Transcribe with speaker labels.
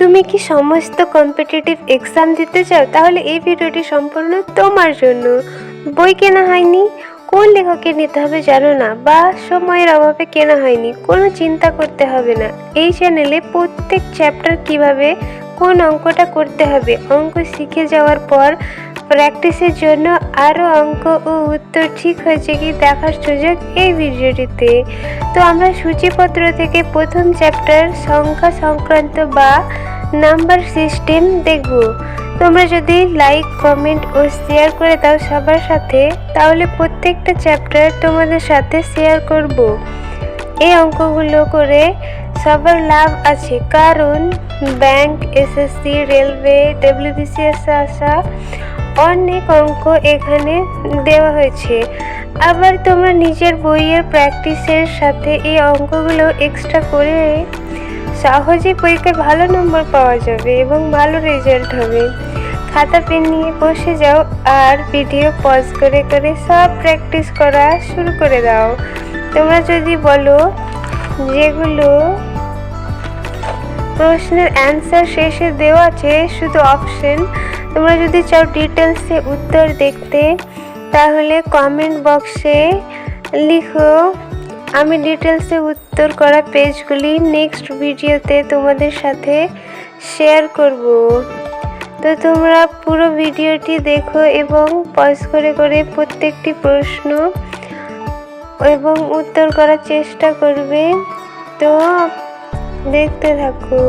Speaker 1: তুমি কি সমস্ত কম্পিটিটিভ এক্সাম দিতে চাও? তাহলে এই ভিডিওটি সম্পূর্ণ তোমার জন্য। বই কেনা হয়নি। কোন লেখকের নিতে হবে জানো না? বা সময়ের অভাবে কেনা হয়নি। কোনো চিন্তা করতে হবে না। এই চ্যানেলে প্রত্যেক চ্যাপ্টার কীভাবে কোন অঙ্কটা করতে হবে, অঙ্ক শিখে যাওয়ার পর প্র্যাকটিসের জন্য আরও অঙ্ক ও উত্তর ঠিক হয়েছে কি দেখার সুযোগ এই ভিডিওটিতে। তো আমরা সূচিপত্র থেকে প্রথম চ্যাপ্টার সংখ্যা সংক্রান্ত বা নাম্বার সিস্টেম দেখব। তোমরা যদি লাইক কমেন্ট ও শেয়ার করে দাও সবার সাথে, তাহলে প্রত্যেকটা চ্যাপ্টার তোমাদের সাথে শেয়ার করব। এই অঙ্কগুলো করে সবার লাভ আছে, কারণ ব্যাংক এসএসসি রেলওয়ে ডব্লিউবিসিএস আসা অনেক অঙ্ক এখানে দেওয়া হয়েছে। আবার তোমরা নিজের বইয়ের প্র্যাকটিসের সাথে এই অঙ্কগুলো এক্সট্রা করে সহজে পরীক্ষায় ভালো নম্বর পাওয়া যাবে এবং ভালো রেজাল্ট হবে। খাতা, পেন নিয়ে বসে যাও আর ভিডিও পজ করে করে সব প্র্যাকটিস করা শুরু করে দাও। তোমরা যদি বলো যেগুলো প্রশ্নের অ্যান্সার শেষে দেওয়া আছে, শুধু অপশন তোমরা যদি চাও ডিটেলসে উত্তর দেখতে, তাহলে কমেন্ট বক্সে লিখো। আমি ডিটেলসে উত্তর করা পেজগুলি নেক্সট ভিডিওতে তোমাদের সাথে শেয়ার করব। তো তোমরা পুরো ভিডিওটি দেখো এবং পজ করে করে প্রত্যেকটি প্রশ্ন এবং উত্তর করার চেষ্টা করবে। তো দেখতে থাকো।